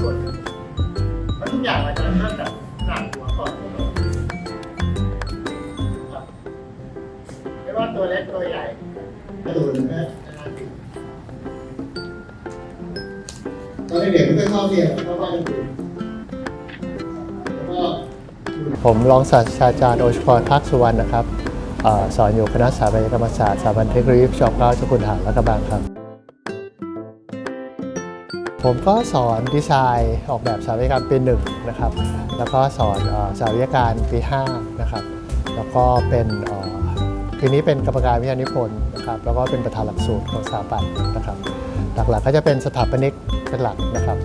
สวนเพรทุกอย่างมันจะเริ่มจากหนังหัวก่อนครับไม่ว่าตัวเล็กตัวใหญ่กระดูกมันก็ตอนเด็กๆไม่เคยชอเรียเพราะว่าจะดูผมรองศาสตราจารย์โอชพรภักสุวรรณนะครับอสอนอยู่คณะสถาปัตยกรรมศาสตร์สถาบันเทคโนโลยีชอบเกล้าสกุลหานและกระบังครับ ผมก็สอนดีไซน์ออกแบบสถาปัตยกรรมปีหนึ่งนะครับ แล้วก็สอนเอ่อสถาปัตยการปี5นะครับ แล้วก็เป็นเอ่อปีนี้เป็นกรรมการวิทยานิพนธ์นะครับ แล้วก็เป็นประธานหลักสูตรของสถาปัตย์นะครับ หลักๆก็จะเป็นสถาปนิกเป็นหลักนะครับ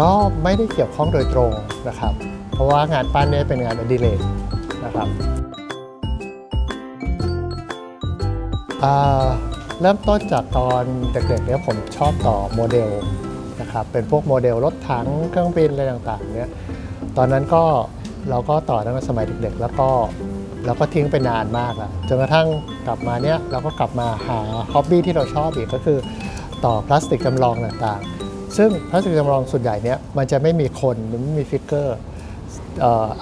ก็ไม่ได้เกี่ยวข้องโดยตรงนะครับ เพราะว่างานปั้นเนี่ยเป็นงานอดิเรกนะครับอ่า เริ่มต้นจากตอนเด็กๆเนี่ยผมชอบต่อโมเดลนะครับเป็นพวกโมเดลรถถังเครื่องบินอะไรต่างๆเนี่ยตอนนั้นก็เราก็ต่อตั้งแต่สมัยเด็กๆ แล้วก็เราก็ทิ้งไปนานมากแล้วจนกระทั่งกลับมาเนี่ยเราก็กลับมาหาฮ็อบบี้ที่เราชอบอีกก็คือต่อพลาสติกจำลองต่างๆ ซึ่งพลาสติกจำลองส่วนใหญ่เนี่ยมันจะไม่มีคนมันไม่มีฟิกเกอร์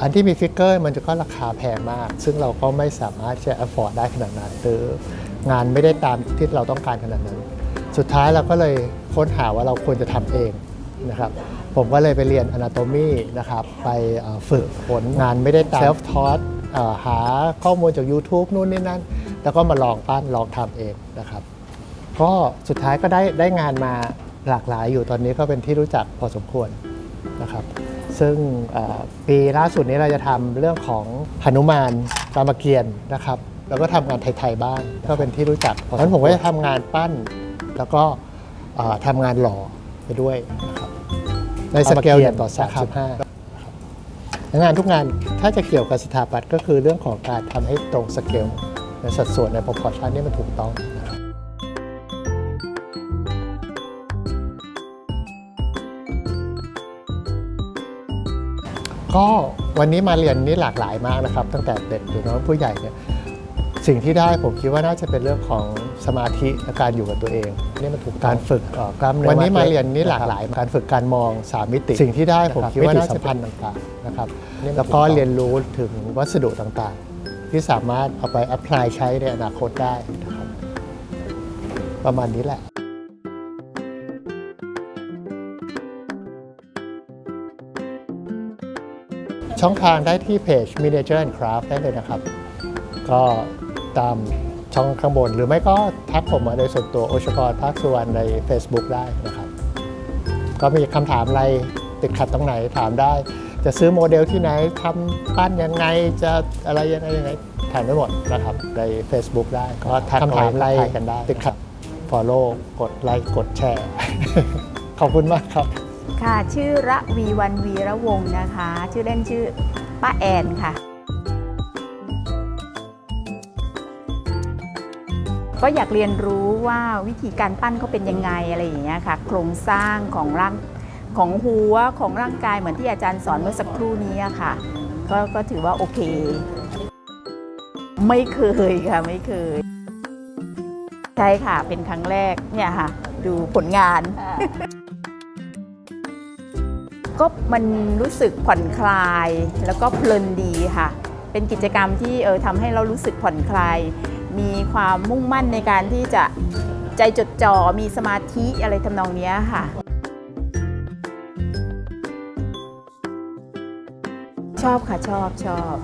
อันที่มีฟิกเกอร์มันจะก็ราคาแพงมาก ซึ่งเราก็ไม่สามารถจะ afford ได้ขนาดนั้นหรือ งานไม่ได้ตามที่เราต้องการขนาดนั้น สุดท้ายเราก็เลยค้นหาว่าเราควรจะทำเองนะครับผมก็เลยไปเรียน Anatomy นะครับ ไปฝึกผลงานไม่ได้ตาม self taught เอ่อหาข้อมูลจาก YouTube นู่นนี่นั่น แล้วก็มาลองปั้นลองทำเองนะครับ ก็สุดท้ายก็ได้ได้งานมาหลากหลายอยู่ตอนนี้ก็เป็นที่รู้จักพอสมควรนะครับ ซึ่งปีล่าสุดนี้เราจะทำเรื่องของหนุมานรามเกียรติ์นะครับ แล้วก็ทำงานไทยๆบ้างก็เป็นที่รู้จักเพราะฉะนั้นผมก็จะทำงานปั้น แล้วก็เอ่อทำงานหล่อไปด้วยนะครับในสเกลอย่างต่อ35งานทุกงานถ้าจะเกี่ยวกับสถาปัตย์ก็คือเรื่องของการทำให้ตรงสเกลในสัดส่วนใน proportion นี่มันถูกต้องนะครับก็วันนี้มาเรียนนี่หลากหลายมากนะครับ ตั้งแต่เด็กถึงน้องผู้ใหญ่เนี่ย สิ่งที่ได้ผมคิดว่าน่าจะเป็นเรื่องของสมาธิและการอยู่กับตัวเองนี่มันถูกการฝึกเอ่อกล้ามเนื้อวันนี้มาเรียนนี่หลากหลาย การฝึกการมองสามมิติ สิ่งที่ได้ผมคิดว่าน่าจะเป็นต่างๆนะครับแล้วก็เรียนรู้ถึงวัสดุต่างๆ ที่สามารถเอาไปแอพพลายใช้ในอนาคตได้นะครับประมาณนี้แหละช่องทางได้ที่เพจ Miniature and Craft ได้เลยนะครับ ก็ ตามช่องข้างบน หรือไม่ก็ทักผมมาโดยส่วนตัวโอชกรภาคสุวรรณใน Facebook ได้นะครับ ก็มีคำถามอะไรติดขัดตรงไหนถามได้ จะซื้อโมเดลที่ไหนทำปั้นยังไงจะอะไรยังไงยังไงถามได้หมดนะครับ ใน Facebook ได้ ก็ทักคำถามอะไรกันได้ติดขัด Follow กดไลค์กดแชร์ ขอบคุณมากครับ ค่ะ ชื่อระวีวันวีระวงศ์นะคะ ชื่อเล่นชื่อป้าแอนค่ะ ก็อยากเรียนรู้ว่าวิธีการปั้นเขาเป็นยังไงอะไรอย่างเงี้ยค่ะ โครงสร้างของร่างของหัวของร่างกายเหมือนที่อาจารย์สอนเมื่อสักครู่นี้ค่ะก็ก็ถือว่าโอเค ไม่เคยค่ะไม่เคย ใช่ค่ะเป็นครั้งแรกเนี่ยค่ะ ดูผลงาน ก็มันรู้สึกผ่อนคลายแล้วก็เพลินดีค่ะ เป็นกิจกรรมที่เออทำให้เรารู้สึกผ่อนคลาย มีความมุ่งมั่นในการที่จะใจจดจ่อมีสมาธิอะไรทำนองนี้ค่ะ ชอบค่ะชอบชอบ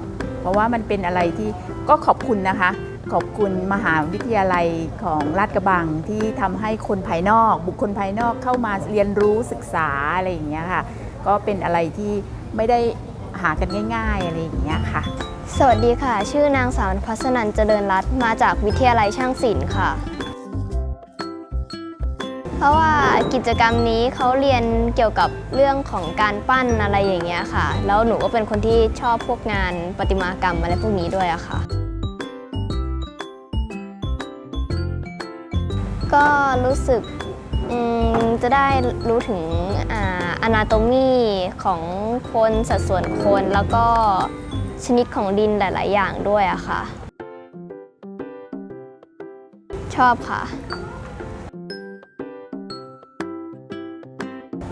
เพราะว่ามันเป็นอะไรที่ก็ขอบคุณนะคะ ขอบคุณมหาวิทยาลัยของลาดกระบังที่ทำให้คนภายนอก บุคคลภายนอกเข้ามาเรียนรู้ศึกษาอะไรอย่างเงี้ยค่ะ ก็เป็นอะไรที่ไม่ได้หากันง่าย ๆ อะไรอย่างเงี้ยค่ะ สวัสดีค่ะ ชื่อนางสาวพัฒนันเจริญรัตน์มาจากวิทยาลัยช่างศิลป์ค่ะ เพราะว่ากิจกรรมนี้เขาเรียนเกี่ยวกับเรื่องของการปั้นอะไรอย่างเงี้ยค่ะ แล้วหนูก็เป็นคนที่ชอบพวกงานประติมากรรมอะไรพวกนี้ด้วยอะค่ะ ก็รู้สึกจะได้รู้ถึงออนาโตมีของคนสัดส่วนคนแล้วก็ ชนิดของดินหลาย ๆ อย่างด้วยอะค่ะ ชอบค่ะ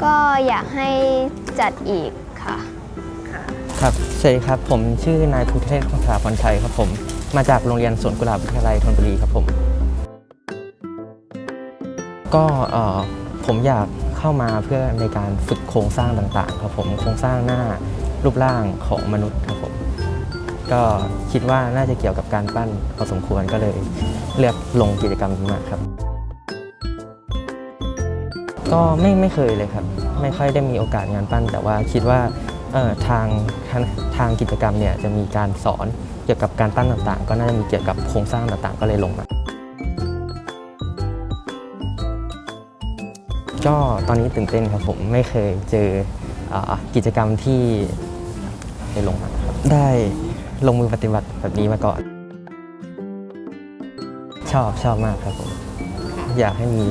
ก็อยากให้จัดอีกค่ะ ครับสวัสดีครับ ผมชื่อนายภูเทพคงสาพรชัยครับผม มาจากโรงเรียนสวนกุหลาบวิทยาลัยธนบุรีครับผม ก็เอ่อผมอยากเข้ามาเพื่อในการฝึกโครงสร้างต่างๆ ครับผม โครงสร้างหน้ารูปร่างของมนุษย์ครับผม ก็คิดว่าน่าจะเกี่ยวกับการปั้นพอสมควรก็เลยเลือกลงกิจกรรมนี้มาครับ ก็ไม่ไม่เคยเลยครับ ไม่ค่อยได้มีโอกาสงานปั้น แต่ว่าคิดว่าทางทางกิจกรรมเนี่ยจะมีการสอนเกี่ยวกับการปั้นต่างๆ ก็น่าจะมีเกี่ยวกับโครงสร้างต่างๆ ก็เลยลงมาก็ตอนนี้ตื่นเต้นครับผมไม่เคยเจออกิจกรรมที่ได้ลงมาครับได้ ลงมือปฏิบัติแบบนี้มาก่อน ชอบชอบมากครับผมอยากให้มี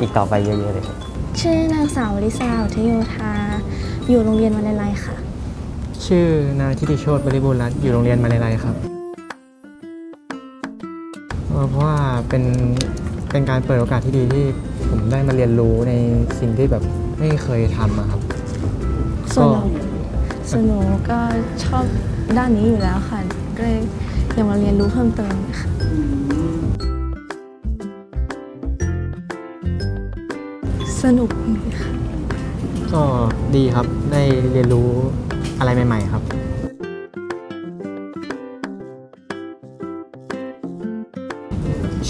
อีกต่อไปเยอะๆเลยครับชื่อนางสาวลิซาอุทโยธา อยู่โรงเรียนวันเลไลค่ะ ชื่อนายทิติโชตบริบูรณ์รัตน์อยู่โรงเรียนมาเลไลครับเอ่อเพราะว่าเป็นเป็นการเปิดโอกาสที่ดีที่ผมได้มาเรียนรู้ในสิ่งที่แบบไม่เคยทำอะครับส่วนหนูก็ ส่วนหนูก็ชอบด้านนี้อยู่แล้วค่ะ ก็เลยอยากมาเรียนรู้เพิ่มเติมค่ะสนุกดีค่ะ ก็ดีครับได้เรียนรู้อะไรใหม่ ๆ ครับ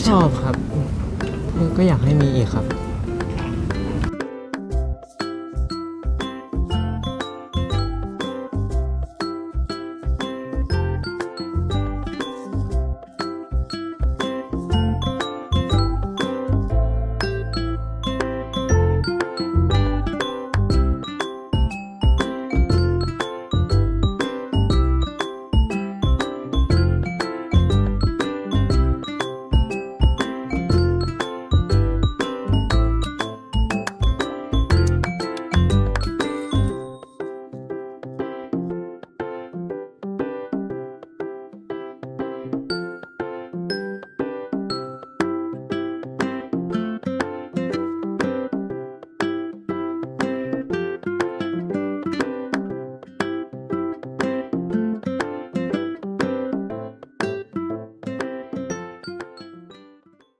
ชอบครับ ก็อยากให้มีอีกครับ